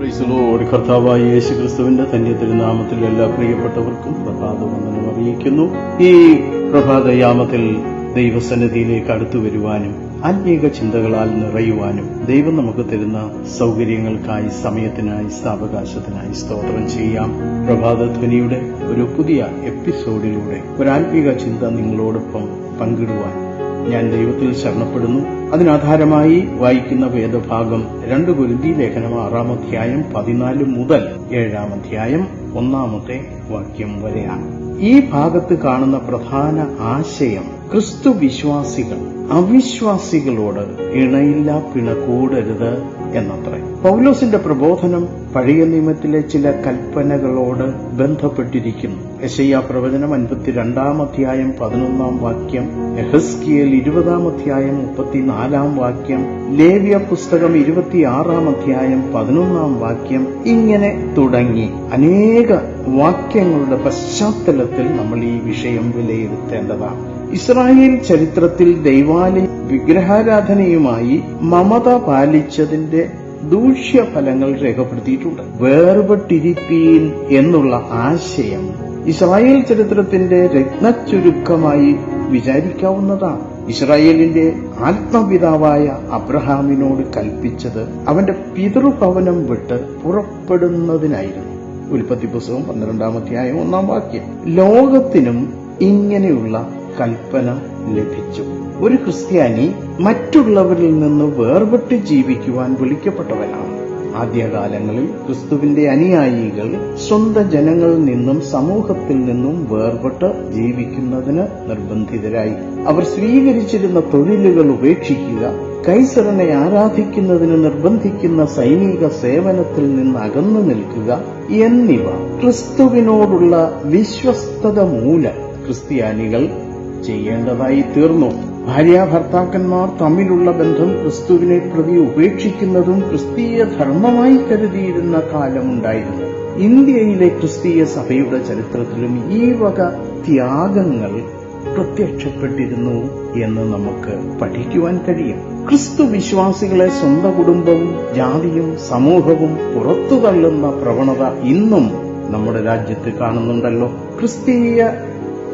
ക്രൈസ്തലോട് കർത്താവായ യേശു ക്രിസ്തുവിന്റെ തന്നെ തിരുനാമത്തിൽ എല്ലാ പ്രിയപ്പെട്ടവർക്കും പ്രഭാത അറിയിക്കുന്നു. ഈ പ്രഭാതയാമത്തിൽ ദൈവസന്നിധിയിലേക്ക് അടുത്തു വരുവാനും ആത്മീക ചിന്തകളാൽ നിറയുവാനും ദൈവം നമുക്ക് തരുന്ന സൗകര്യങ്ങൾക്കായി സമയത്തിനായി സ്ഥാവകാശത്തിനായി സ്തോത്രം ചെയ്യാം. പ്രഭാതധ്വനിയുടെ ഒരു പുതിയ എപ്പിസോഡിലൂടെ ഒരു ആത്മീക ചിന്ത നിങ്ങളോടൊപ്പം പങ്കിടുവാൻ ഞാൻ ദൈവത്തിൽ ശരണപ്പെടുന്നു. അതിനാധാരമായി വായിക്കുന്ന വേദഭാഗം രണ്ട് ഗുരുതി ലേഖനം ആറാം അധ്യായം പതിനാല് മുതൽ ഏഴാം അധ്യായം ഒന്നാമത്തെ വാക്യം വരെയാണ്. ഈ ഭാഗത്ത് കാണുന്ന പ്രധാന ആശയം ക്രിസ്തു വിശ്വാസികൾ അവിശ്വാസികളോട് ഇണയില്ല പിണ കൂടരുത് എന്നത്രേ. പൗലോസിന്റെ പ്രബോധനം പഴയ നിയമത്തിലെ ചില കൽപ്പനകളോട് ബന്ധപ്പെട്ടിരിക്കുന്നു. യശയ്യ പ്രവചനം അൻപത്തിരണ്ടാം അധ്യായം പതിനൊന്നാം വാക്യം എഹസ്കിയൽ ഇരുപതാം അധ്യായം മുപ്പത്തിനാലാം വാക്യം ലേവ്യ പുസ്തകം ഇരുപത്തിയാറാം അധ്യായം പതിനൊന്നാം വാക്യം ഇങ്ങനെ തുടങ്ങി. അനേക വാക്യങ്ങളുടെ പശ്ചാത്തലത്തിൽ നമ്മൾ ഈ വിഷയം വിലയിരുത്തേണ്ടതാണ്. ഇസ്രായേൽ ചരിത്രത്തിൽ ദൈവാലയ വിഗ്രഹാരാധനയുമായി മമത പാലിച്ചതിന്റെ ദൂഷ്യഫലങ്ങൾ രേഖപ്പെടുത്തിയിട്ടുണ്ട്. വേർപെട്ടിരിപ്പീൻ എന്നുള്ള ആശയം ഇസ്രായേൽ ചരിത്രത്തിന്റെ രത്നച്ചുരുക്കമായി വിചാരിക്കാവുന്നതാണ്. ഇസ്രായേലിന്റെ ആത്മപിതാവായ അബ്രഹാമിനോട് കൽപ്പിച്ചത് അവന്റെ പിതൃഭവനം വിട്ട് പുറപ്പെടുന്നതിനായിരുന്നു. ഉൽപ്പത്തി പുസ്തകം പന്ത്രണ്ടാം അധ്യായം ഒന്നാം വാക്യം. ലോകത്തിനും ഇങ്ങനെയുള്ള കൽപ്പന ലഭിച്ചു. ഒരു ക്രിസ്ത്യാനി മറ്റുള്ളവരിൽ നിന്ന് വേർപെട്ട് ജീവിക്കുവാൻ വിളിക്കപ്പെട്ടവനാണ്. ആദ്യകാലങ്ങളിൽ ക്രിസ്തുവിന്റെ അനുയായികൾ സ്വന്തം ജനങ്ങളിൽ നിന്നും സമൂഹത്തിൽ നിന്നും വേർപെട്ട് ജീവിക്കുന്നതിന് നിർബന്ധിതരായി. അവർ സ്വീകരിച്ചിരുന്ന തൊഴിലുകൾ ഉപേക്ഷിക്കുക കൈസറിനെ ആരാധിക്കുന്നതിന് നിർബന്ധിക്കുന്ന സൈനിക സേവനത്തിൽ നിന്ന് അകന്നു നിൽക്കുക എന്നിവ ക്രിസ്തുവിനോടുള്ള വിശ്വസ്തത മൂലം ക്രിസ്ത്യാനികൾ ചെയ്യേണ്ടതായി തീർന്നു ഭാര്യ ഭർത്താക്കന്മാർ തമ്മിലുള്ള ബന്ധം ക്രിസ്തുവിനെ പ്രതി ഉപേക്ഷിക്കുന്നതും ക്രിസ്തീയ ധർമ്മമായി കരുതിയിരുന്ന കാലമുണ്ടായിരുന്നു. ഇന്ത്യയിലെ ക്രിസ്തീയ സഭയുടെ ചരിത്രത്തിലും ഈ വക ത്യാഗങ്ങൾ പ്രത്യക്ഷപ്പെട്ടിരുന്നു എന്ന് നമുക്ക് പഠിക്കുവാൻ കഴിയും. ക്രിസ്തു വിശ്വാസികളെ സ്വന്തം കുടുംബവും ജാതിയും സമൂഹവും പുറത്തു തള്ളുന്ന പ്രവണത ഇന്നും നമ്മുടെ രാജ്യത്ത് കാണുന്നുണ്ടല്ലോ. ക്രിസ്തീയ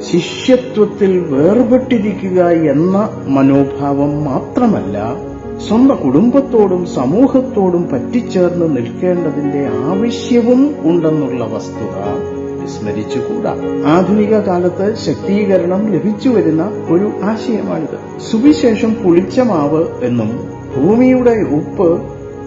ശിഷ്യത്വത്തിൽ വേർപെട്ടിരിക്കുക എന്ന മനോഭാവം മാത്രമല്ല സ്വന്തം കുടുംബത്തോടും സമൂഹത്തോടും പറ്റിച്ചേർന്ന് നിൽക്കേണ്ടതിന്റെ ആവശ്യവും ഉണ്ടെന്നുള്ള വസ്തുത വിസ്മരിച്ചുകൂടാ. ആധുനിക കാലത്ത് ശക്തീകരണം ലഭിച്ചു വരുന്ന ഒരു ആശയമാണിത്. സുവിശേഷം പുളിച്ച മാവ് എന്നും ഭൂമിയുടെ ഉപ്പ്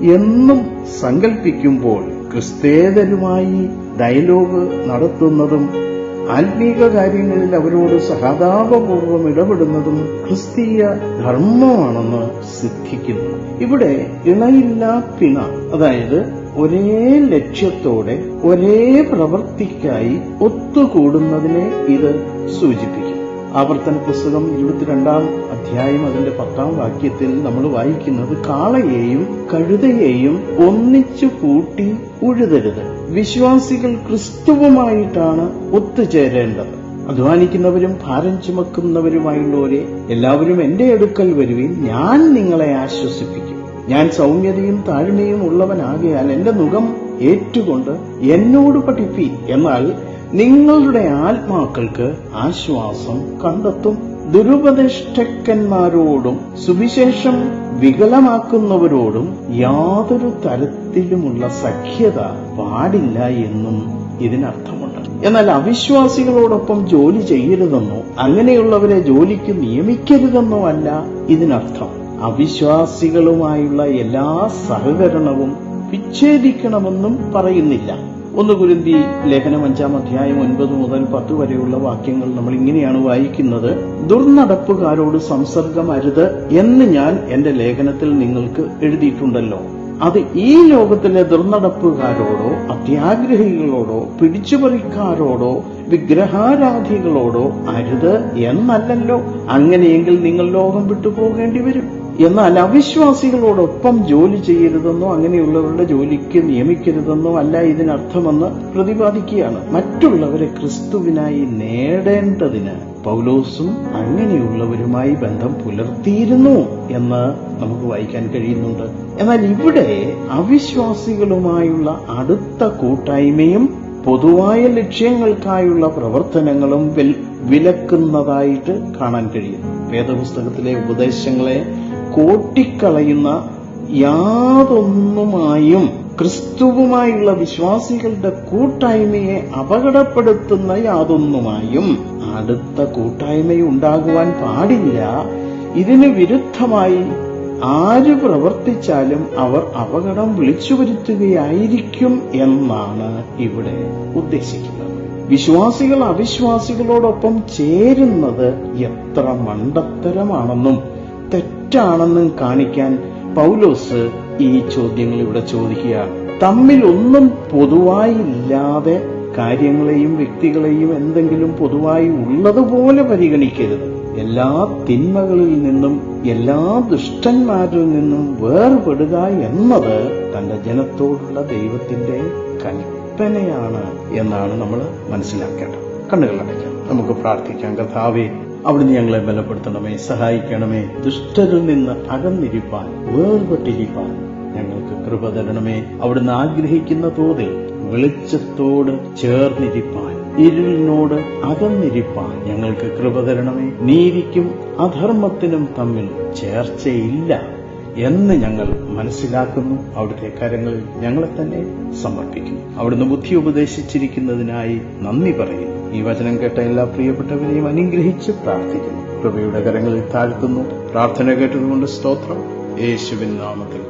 എന്നും സങ്കൽപ്പിക്കുമ്പോൾ ക്രിസ്തേതരുമായി ഡയലോഗ് നടത്തുന്നതും ആത്മീക കാര്യങ്ങളിൽ അവരോട് സഹതാപപൂർവം ഇടപെടുന്നതും ക്രിസ്തീയ ധർമ്മമാണെന്ന് സിദ്ധിക്കുന്നു. ഇവിടെ ഇണയില്ലാ പിണ അതായത് ഒരേ ലക്ഷ്യത്തോടെ ഒരേ പ്രവൃത്തിക്കായി ഒത്തുകൂടുന്നതിനെ ഇത് സൂചിപ്പിക്കും ആവർത്തന പുസ്തകം ഇരുപത്തിരണ്ടാം അധ്യായം അതിന്റെ പത്താം വാക്യത്തിൽ നമ്മൾ വായിക്കുന്നത് കാളയെയും കഴുതയെയും ഒന്നിച്ചു കൂട്ടി ഉഴുതരുത്. വിശ്വാസികൾ ക്രിസ്തുവുമായിട്ടാണ് ഒത്തുചേരേണ്ടത്. അധ്വാനിക്കുന്നവരും ഭാരം ചുമക്കുന്നവരുമായുള്ളവരെ എല്ലാവരും എന്റെ അടുക്കൽ വരുവിൻ ഞാൻ നിങ്ങളെ ആശ്വസിപ്പിക്കും. ഞാൻ സൗമ്യതയും താഴ്മയും ഉള്ളവനാകയാൽ എന്റെ മുഖം ഏറ്റുകൊണ്ട് എന്നോട് പഠിപ്പി. എന്നാൽ നിങ്ങളുടെ ആത്മാക്കൾക്ക് ആശ്വാസം കണ്ടെത്തും. ദുരുപദിഷ്ടക്കന്മാരോടും സുവിശേഷം വികലമാക്കുന്നവരോടും യാതൊരു തരത്തിലുമുള്ള സഖ്യത പാടില്ല എന്നും ഇതിനർത്ഥമുണ്ട്. എന്നാൽ അവിശ്വാസികളോടൊപ്പം ജോലി ചെയ്യരുതെന്നോ അങ്ങനെയുള്ളവരെ ജോലിക്ക് നിയമിക്കരുതെന്നോ അല്ല ഇതിനർത്ഥം. അവിശ്വാസികളുമായുള്ള എല്ലാ സഹകരണവും വിച്ഛേദിക്കണമെന്നും പറയുന്നില്ല. ഒന്ന് കുരുന്തി ലേഖനം അഞ്ചാം അധ്യായം ഒൻപത് മുതൽ പത്ത് വരെയുള്ള വാക്യങ്ങൾ നമ്മൾ ഇങ്ങനെയാണ് വായിക്കുന്നത്. ദുർനടപ്പുകാരോട് സംസർഗം അരുത് എന്ന് ഞാൻ എന്റെ ലേഖനത്തിൽ നിങ്ങൾക്ക് എഴുതിയിട്ടുണ്ടല്ലോ. അത് ഈ ലോകത്തിലെ ദുർനടപ്പുകാരോടോ അത്യാഗ്രഹികളോടോ പിടിച്ചുപറിക്കാരോടോ വിഗ്രഹാരാധികളോടോ അരുത് എന്നല്ലല്ലോ. അങ്ങനെയെങ്കിൽ നിങ്ങൾ ലോകം വിട്ടുപോകേണ്ടി വരും. എന്നാൽ അവിശ്വാസികളോടൊപ്പം ജോലി ചെയ്യരുതെന്നോ അങ്ങനെയുള്ളവരുടെ ജോലിക്ക് നിയമിക്കരുതെന്നോ അല്ല ഇതിനർത്ഥമെന്ന് പ്രതിപാദിക്കുകയാണ്. മറ്റുള്ളവരെ ക്രിസ്തുവിനായി നേടേണ്ടതിന് പൗലോസും അങ്ങനെയുള്ളവരുമായി ബന്ധം പുലർത്തിയിരുന്നു എന്ന് നമുക്ക് വായിക്കാൻ കഴിയുന്നുണ്ട്. എന്നാൽ ഇവിടെ അവിശ്വാസികളുമായുള്ള അടുത്ത കൂട്ടായ്മയും പൊതുവായ ലക്ഷ്യങ്ങൾക്കായുള്ള പ്രവർത്തനങ്ങളും വിലക്കുന്നതായിട്ട് കാണാൻ കഴിയും. വേദപുസ്തകത്തിലെ ഉപദേശങ്ങളെ കോട്ടിക്കളയുന്ന യാതൊന്നുമായും ക്രിസ്തുവുമായുള്ള വിശ്വാസികളുടെ കൂട്ടായ്മയെ അപകടപ്പെടുത്തുന്ന യാതൊന്നുമായും അടുത്ത കൂട്ടായ്മയുണ്ടാകുവാൻ പാടില്ല. ഇതിന് വിരുദ്ധമായി ആര് പ്രവർത്തിച്ചാലും അവർ അപകടം വിളിച്ചു വരുത്തുകയായിരിക്കും എന്നാണ് ഇവിടെ ഉദ്ദേശിക്കുന്നത്. വിശ്വാസികൾ അവിശ്വാസികളോടൊപ്പം ചേരുന്നത് എത്ര മണ്ടത്തരമാണെന്നും തെറ്റാണെന്നും കാണിക്കാൻ പൗലോസ് ഈ ചോദ്യങ്ങൾ ഇവിടെ ചോദിക്കുകയാണ് തമ്മിൽ ഒന്നും പൊതുവായി ഇല്ലാതെ കാര്യങ്ങളെയും വ്യക്തികളെയും എന്തെങ്കിലും പൊതുവായി ഉള്ളതുപോലെ പരിഗണിക്കരുത്. എല്ലാ തിന്മകളിൽ നിന്നും എല്ലാ ദുഷ്ടന്മാരിൽ നിന്നും വേർപെടുക എന്നത് തന്റെ ജനത്തോടുള്ള ദൈവത്തിന്റെ കൽപ്പനയാണ് എന്നാണ് നമ്മൾ മനസ്സിലാക്കേണ്ടത്. കണ്ണുകൾ നമുക്ക് പ്രാർത്ഥിക്കാം. കഥാവേ അവിടുന്ന് ഞങ്ങളെ ബലപ്പെടുത്തണമേ സഹായിക്കണമേ. ദുഷ്ടരിൽ നിന്ന് അകന്നിരിപ്പാൻ വേർപെട്ടിരിപ്പാൻ ഞങ്ങൾക്ക് കൃപ തരണമേ. അവിടുന്ന് ആഗ്രഹിക്കുന്ന തോതിൽ വെളിച്ചത്തോട് ചേർന്നിരിപ്പാൻ ഇരുളിനോട് അകന്നിരിപ്പാൻ ഞങ്ങൾക്ക് കൃപ തരണമേ. നീതിക്കും അധർമ്മത്തിനും തമ്മിൽ ചേർച്ചയില്ല എന്ന് ഞങ്ങൾ മനസ്സിലാക്കുന്നു. അവിടുത്തെ കരങ്ങളിൽ ഞങ്ങളെ തന്നെ സമർപ്പിക്കുന്നു. അവിടുന്ന് ബുദ്ധി ഉപദേശിച്ചിരിക്കുന്നതിനായി നന്ദി പറയുന്നു. ഈ വചനം കേട്ട എല്ലാ പ്രിയപ്പെട്ടവരെയും അനുഗ്രഹിച്ച് പ്രാർത്ഥിക്കുന്നു. കൃപയുടെ കരങ്ങളിൽ താഴ്ത്തുന്നു. പ്രാർത്ഥന കേട്ടതുകൊണ്ട് സ്തോത്രം. യേശുവിൻ നാമത്തിൽ